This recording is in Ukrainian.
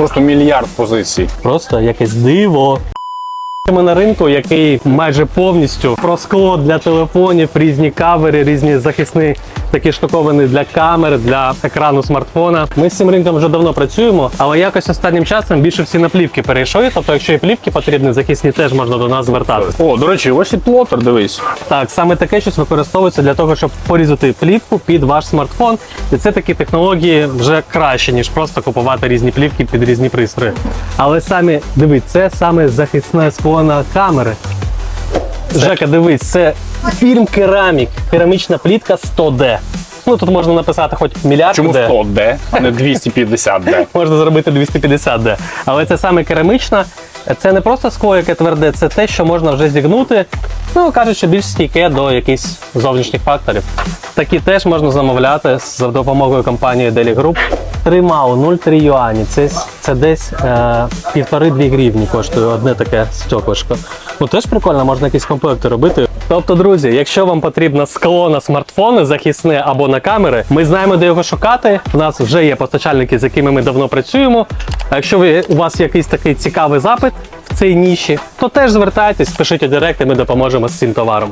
просто мільярд позицій. Просто якесь диво. Ми на ринку, який майже повністю про скло для телефонів, різні кавери, різні захисні такі штуковини для камер, для екрану смартфона. Ми з цим ринком вже давно працюємо, але якось останнім часом більше всі на плівки перейшли. Тобто, якщо і плівки потрібні, захисні теж можна до нас звертатися. О, до речі, ось і плотер, дивись. Так, саме таке щось використовується для того, щоб порізати плівку під ваш смартфон. І це такі технології вже краще, ніж просто купувати різні плівки під різні пристрої. Але самі дивись, це саме захисне склона камери. Жека, дивись, це фільм Керамік, керамічна плітка 100D. Ну тут можна написати хоч мільярд Чому 100 Д, а не 250 Д? Можна зробити 250D. Але це саме керамічна. Це не просто скло, яке тверде, це те, що можна вже зігнути. Ну, кажуть, що більш стійке до якихось зовнішніх факторів. Такі теж можна замовляти за допомогою компанії Deli Group. 3 МАУ, 0,3 юані. Це, це десь е, півтори-дві гривні коштує одне таке стеклишко. Ну теж прикольно, можна якісь комплекти робити. Тобто, друзі, якщо вам потрібно скло на смартфони захисне або на камери, ми знаємо, де його шукати. У нас вже є постачальники, з якими ми давно працюємо. А якщо ви, у вас якийсь такий цікавий запит в цій ніші, то теж звертайтесь, пишіть у директ, і ми допоможемо з цим товаром.